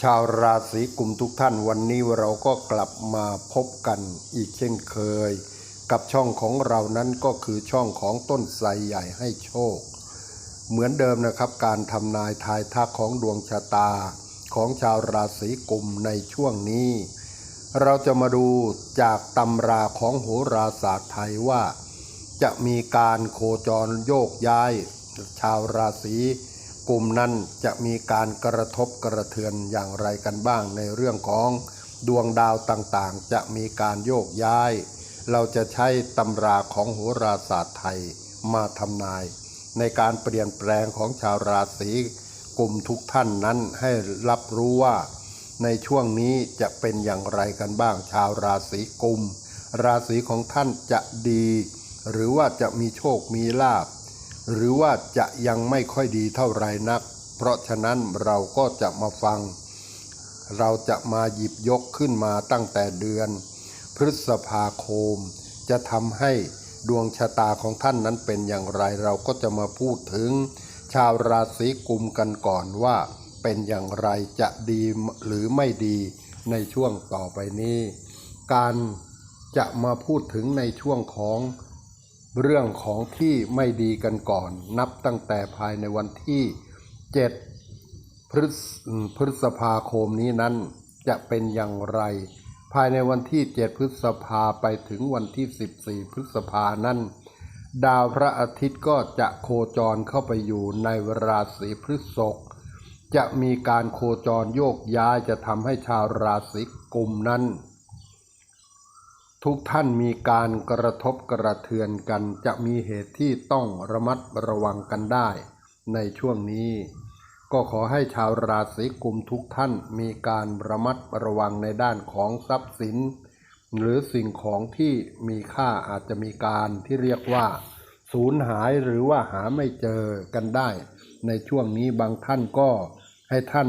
ชาวราศีกุมทุกท่านวันนี้เราก็กลับมาพบกันอีกเช่นเคย กับช่องของเรานั้นก็คือช่องของต้นไทรใหญ่ให้โชค เหมือนเดิมนะครับการทำนายทายทักของดวงชะตา ของชาวราศีกุมในช่วงนี้ เราจะมาดูจากตำราของโหราศาสตร์ไทยว่า จะมีการโคจรโยกย้าย ชาวราศี กลุ่มนั้นจะมีการกระทบกระเทือนอย่างไรกันบ้างในเรื่องของดวงดาวต่างๆ จะมีการโยกย้าย เราจะใช้ตำราของโหราศาสตร์ไทยมาทำนาย ในการเปลี่ยนแปลงของชาวราศีกลุ่มทุกท่านนั้นให้รับรู้ว่า ในช่วงนี้จะเป็นอย่างไรกันบ้างชาวราศีกุม ราศีของท่านจะดี หรือว่าจะมีโชคมีลาภ หรือว่าจะยังไม่ค่อยดีเท่าไรนัก เพราะฉะนั้นเราก็จะมาฟัง เราจะมาหยิบยกขึ้นมาตั้งแต่เดือน พฤษภาคม จะทำให้ดวงชะตาของท่านนั้นเป็นอย่างไร เราก็จะมาพูดถึง ชาวราศีกุมกันก่อนว่า เป็นอย่างไรจะดีหรือไม่ดีในช่วงต่อไปนี้ การจะมาพูดถึงในช่วงของ เรื่องของที่ไม่ดีกันก่อน นับตั้งแต่ภายในวันที่7พฤษพฤษภาคมนี้นั้นจะเป็นอย่างไร ภายในวันที่ 7 พฤษภาไปถึงวันที่ 14 พฤษภานั้น ดาวพระอาทิตย์ก็จะโคจรเข้าไปอยู่ในราศีพฤษภจะมีการโคจรโยกย้ายจะทำให้ชาวราศีกุมนั้น ทุกท่านมีการกระทบกระเทือนกัน จะมีเหตุที่ต้องระมัดระวังกันได้ ในช่วงนี้ ก็ขอให้ชาวราศีกุมทุกท่านมีการระมัดระวังในด้านของทรัพย์สิน หรือสิ่งของที่มีค่าอาจจะมีการที่เรียกว่า สูญหายหรือว่าหาไม่เจอกันได้ ในช่วงนี้บางท่านก็ให้ท่าน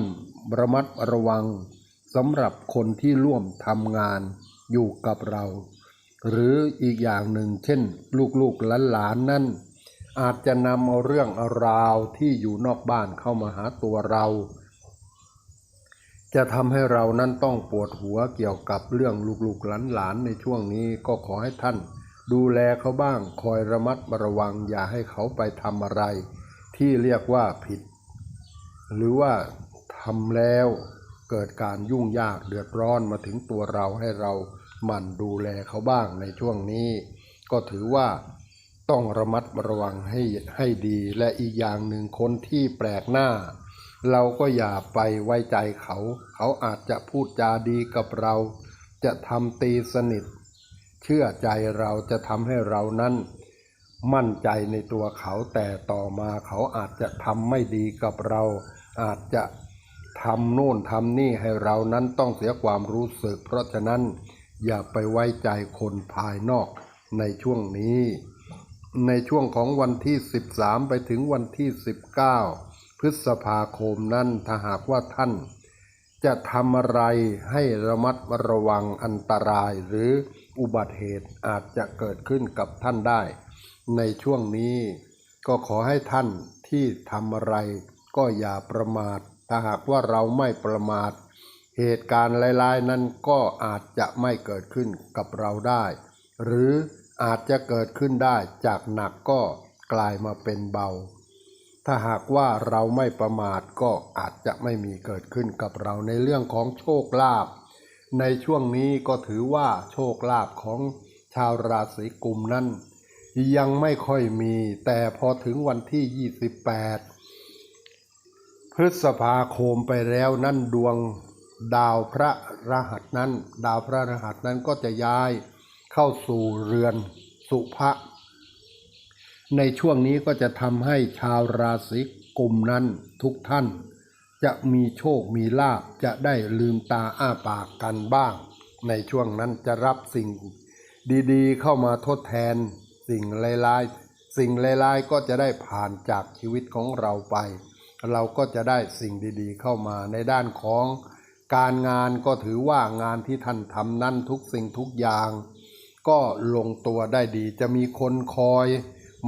ระมัดระวังสำหรับคนที่ร่วมทำงาน อยู่กับเรา หรืออีกอย่างหนึ่ง เช่น ลูกๆหลานๆนั่น อาจจะนำเอาเรื่องราวที่อยู่นอกบ้านเข้ามาหาตัวเรา จะทำให้เรานั้นต้องปวดหัวเกี่ยวกับเรื่องลูกๆหลานๆในช่วงนี้ก็ขอให้ท่าน ดูแลเขาบ้างคอยระมัดระวังอย่าให้เขาไปทำอะไร ที่เรียกว่าผิด หรือว่าทำแล้วเกิดการยุ่งยากเดือดร้อนมาถึงตัวเราให้เรา มั่นดูแลเขาบ้างในช่วงนี้ ก็ถือว่าต้องระมัดระวังให้ให้ดีและอีกอย่างหนึ่งคนที่แปลกหน้า เราก็อย่าไปไว้ใจเขา เขาอาจจะพูดจาดีกับเรา จะทำตีสนิท เชื่อใจเราจะทำให้เรานั้น มั่นใจในตัวเขาแต่ต่อมาเขาอาจจะทำไม่ดีกับเรา อาจจะทำโน่นทำนี่ให้เรานั้นต้องเสียความรู้สึก เพราะฉะนั้น อย่าไปไว้ใจคนภายนอกในช่วงนี้ ในช่วงของวันที่ 13 ไปถึงวันที่ 19 พฤษภาคมนั้นถ้าหากว่าท่าน จะทำอะไรให้ระมัดระวังอันตรายหรืออุบัติเหตุอาจจะเกิดขึ้นกับท่านได้ ในช่วงนี้ก็ขอให้ท่านที่ทำอะไรก็อย่าประมาทถ้าหากว่าเราไม่ประมาท เหตุการณ์ร้ายๆนั้นก็อาจจะไม่เกิดขึ้นกับเราได้ หรืออาจจะเกิดขึ้นได้จากหนักก็กลายมาเป็นเบา ถ้าหากว่าเราไม่ประมาทก็อาจจะไม่มีเกิดขึ้นกับเราในเรื่องของโชคลาภในช่วงนี้ก็ถือว่าโชคลาภของชาวราศีกุมนั้น ยังไม่ค่อยมี แต่พอถึงวันที่ 28 พฤษภาคมไปแล้วนั่นดวง ดาวพระรหัสนั้น ดาวพระรหัสนั้นก็จะย้ายเข้าสู่เรือนสุภะในช่วงนี้ก็จะทำให้ชาวราศีกุมนั้นทุกท่าน จะมีโชคมีลาภจะได้ลืมตาอ้าปากกันบ้าง ในช่วงนั้นจะรับสิ่งดีๆ เข้ามาทดแทน สิ่งร้ายๆสิ่งร้ายๆก็จะได้ผ่านจากชีวิตของเราไป เราก็จะได้สิ่งดีๆ เข้ามาในด้านของ การงานก็ถือว่างานที่ท่านทำนั้นทุกสิ่งทุกอย่าง ก็ลงตัวได้ดีจะมีคนคอย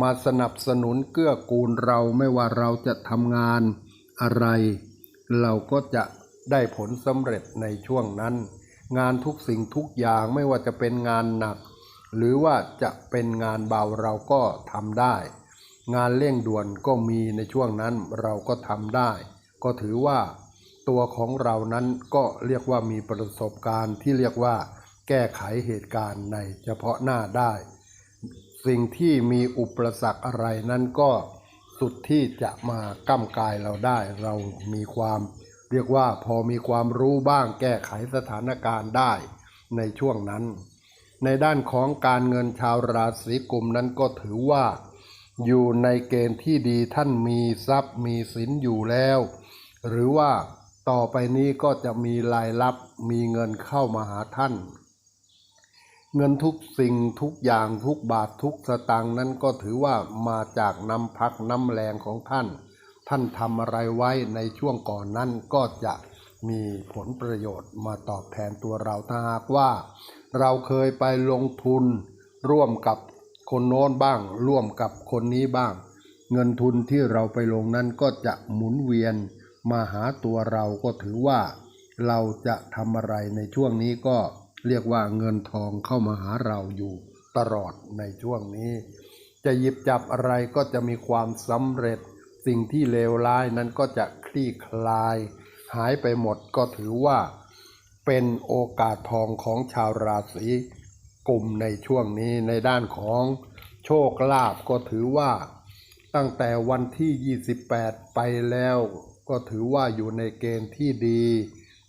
มาสนับสนุนเกื้อกูลเราไม่ว่าเราจะทำงานอะไร เราก็จะได้ผลสำเร็จในช่วงนั้น งานทุกสิ่งทุกอย่างไม่ว่าจะเป็นงานหนัก หรือว่าจะเป็นงานเบาเราก็ทำได้ งานเร่งด่วนก็มีในช่วงนั้นเราก็ทำได้ ก็ถือว่า ตัวของเรานั้นก็เรียกว่ามีประสบการณ์ที่เรียกว่าแก้ไขเหตุการณ์ในเฉพาะหน้าได้ สิ่งที่มีอุปสรรคอะไรนั้นก็สุดที่จะมาก้ำกายเราได้ เรามีความ เรียกว่าพอมีความรู้บ้างแก้ไขสถานการณ์ได้ในช่วงนั้น ในด้านของการเงินชาวราศีกุมนั้นก็ถือว่า อยู่ในเกณฑ์ที่ดีท่านมีทรัพย์มีสินอยู่แล้ว หรือว่า ต่อไปนี้ก็จะมีรายรับมีเงินเข้ามาหาท่าน เงินทุกสิ่งทุกอย่างทุกบาททุกสตางค์นั้นก็ถือว่ามาจากน้ำพักน้ำแรงของท่าน ท่านทำอะไรไว้ในช่วงก่อนนั้นก็จะมีผลประโยชน์มาตอบแทนตัวเราถ้าหากว่า เราเคยไปลงทุน ร่วมกับคนโน้นบ้าง ร่วมกับคนนี้บ้าง เงินทุนที่เราไปลงนั้นก็จะหมุนเวียน มาหาตัวเราก็ถือว่า เราจะทำอะไรในช่วงนี้ก็เรียกว่าเงินทองเข้ามาหาเราอยู่ตลอดในช่วงนี้ จะหยิบจับอะไรก็จะมีความสำเร็จ สิ่งที่เลวร้ายนั้นก็จะคลี่คลาย หายไปหมดก็ถือว่า เป็นโอกาสทองของชาวราศีกุมในช่วงนี้ในด้านของโชคลาภก็ถือว่า ตั้งแต่วันที่ 28 ไปแล้ว ก็ถือว่าอยู่ในเกณฑ์ที่ดี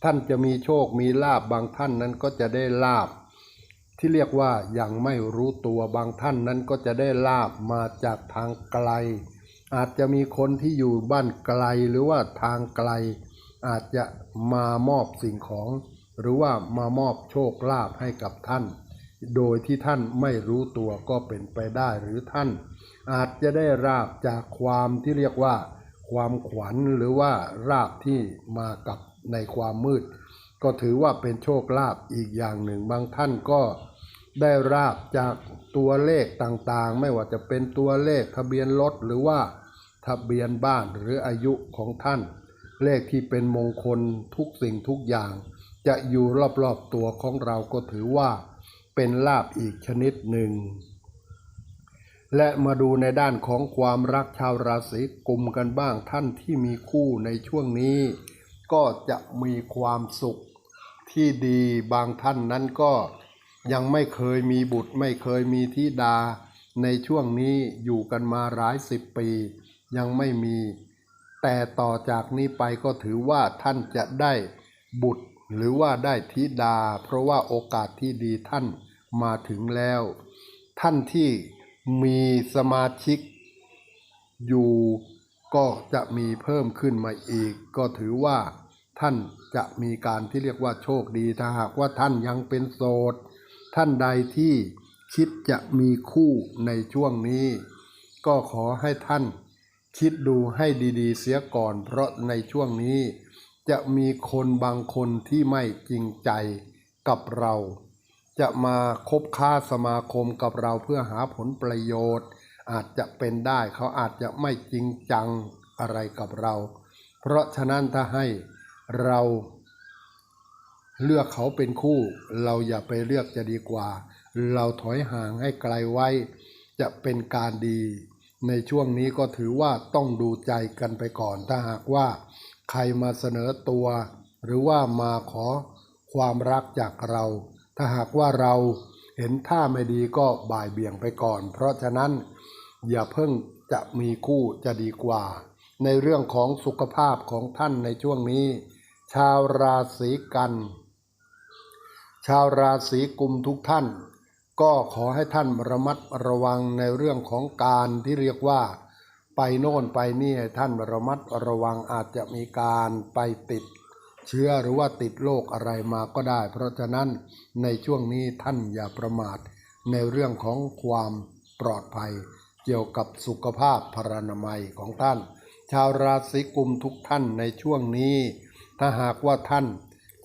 ท่านจะมีโชคมีลาบบางท่านนั้นก็จะได้ลาบ ที่เรียกว่ายังไม่รู้ตัวบางท่านนั้นก็จะได้ลาบมาจากทางไกล อาจจะมีคนที่อยู่บ้านไกลหรือว่าทางไกล อาจจะมามอบสิ่งของ หรือว่ามามอบโชคลาภให้กับท่าน โดยที่ท่านไม่รู้ตัวก็เป็นไปได้หรือท่าน อาจจะได้ราบจากความที่เรียกว่า ความขวัญหรือว่าราบที่มากับในความมืด ก็ถือว่าเป็นโชคลาภอีกอย่างหนึ่ง บางท่านก็ได้ราบจากตัวเลขต่างๆ ไม่ว่าจะเป็นตัวเลขทะเบียนรถหรือว่าทะเบียนบ้านหรืออายุของท่าน เลขที่เป็นมงคลทุกสิ่งทุกอย่าง จะอยู่รอบๆตัวของเราก็ถือว่าเป็นลาบอีกชนิดหนึ่ง และมาดูในด้านของความรักชาวราศีกุมกันบ้างท่านที่มีคู่ในช่วงนี้ ก็จะมีความสุขที่ดีบางท่านนั้นก็ยังไม่เคยมีบุตรไม่เคยมีธิดา ในช่วงนี้อยู่กันมาหลายสิบปี ยังไม่มี แต่ต่อจากนี้ไปก็ถือว่าท่านจะได้บุตรหรือว่าได้ธิดา เพราะว่าโอกาสที่ดีท่านมาถึงแล้ว ท่านที่ มีสมาชิกอยู่ก็จะมีเพิ่มขึ้นมาอีก ก็ถือว่าท่านจะมีการที่เรียกว่าโชคดี ถ้าหากว่าท่านยังเป็นโสด ท่านใดที่คิดจะมีคู่ในช่วงนี้ ก็ขอให้ท่านคิดดูให้ดีๆ เสียก่อน เพราะในช่วงนี้ จะมีคนบางคนที่ไม่จริงใจกับเรา จะมาคบค้าสมาคมกับเราเพื่อหาผลประโยชน์ อาจจะเป็นได้เขาอาจจะไม่จริงจังอะไรกับเรา เพราะฉะนั้นถ้าให้เราเลือกเขาเป็นคู่ เราอย่าไปเลือกจะดีกว่า เราถอยห่างให้ไกลไว้ จะเป็นการดี ในช่วงนี้ก็ถือว่าต้องดูใจกันไปก่อน ถ้าหากว่า ใครมาเสนอตัว หรือว่ามาขอความรักจากเรา ถ้าหากว่าเราเห็นท่าไม่ดีก็บ่ายเบี่ยงไปก่อน เพราะฉะนั้นอย่าเพิ่งจะมีคู่จะดีกว่า ในเรื่องของสุขภาพของท่านในช่วงนี้ ชาวราศีกัน ชาวราศีกุมทุกท่าน ก็ขอให้ท่านระมัดระวังในเรื่องของการที่เรียกว่า ไปโน่นไปนี่ท่านระมัดระวังอาจจะมีการไปติด เชื้อหรือว่าติดโรคอะไรมาก็ได้ เพราะฉะนั้นในช่วงนี้ท่านอย่าประมาทในเรื่องของความปลอดภัย เกี่ยวกับสุขภาพพรรณมัยของท่าน ชาวราศีกุมทุกท่านในช่วงนี้ ถ้าหากว่าท่าน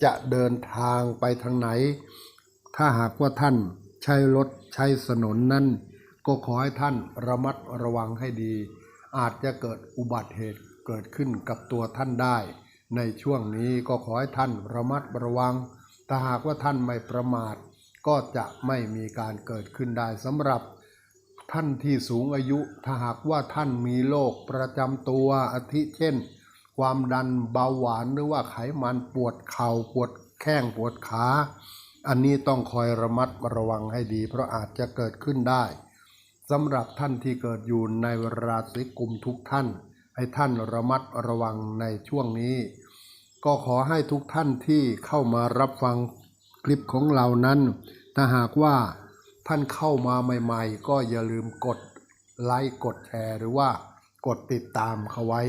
จะเดินทางไปทางไหน ถ้าหากว่าท่านใช้รถใช้ถนนนั้น ก็ขอให้ท่านระมัดระวังให้ดี อาจจะเกิดอุบัติเหตุเกิดขึ้นกับตัวท่านได้ ในช่วงนี้ก็ขอให้ท่านระมัดระวังถ้าหากว่าท่านไม่ประมาท ก็จะไม่มีการเกิดขึ้นได้สำหรับท่านที่สูงอายุถ้าหากว่าท่านมีโรคประจำตัวอาทิเช่น ความดันเบาหวานหรือว่าไขมันปวดเข่าปวดแข้งปวดขา อันนี้ต้องคอยระมัดระวังให้ดี เพราะอาจจะเกิดขึ้นได้สำหรับท่านที่เกิดอยู่ในราศีกุมทุกท่าน ให้ท่านระมัดระวังในช่วงนี้ ก็ขอให้ทุกท่านที่เข้ามารับฟังคลิปของเรานั้น ถ้าหากว่าท่านเข้ามาใหม่ ๆ ก็อย่าลืมกดไลค์กดแชร์หรือว่ากดติดตามเขาไว้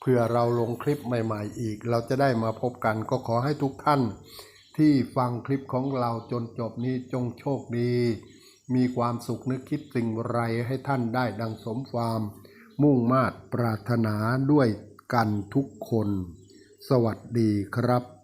เพื่อเราลงคลิปใหม่ ๆ อีก เราจะได้มาพบกัน ก็ขอให้ทุกท่าน ที่ฟังคลิปของเราจนจบนี้จงโชคดี มีความสุขนึกคิดสิ่งไรให้ท่านได้ดังสมความ มุ่งมาตรปรารถนาด้วยกันทุกคน สวัสดีครับ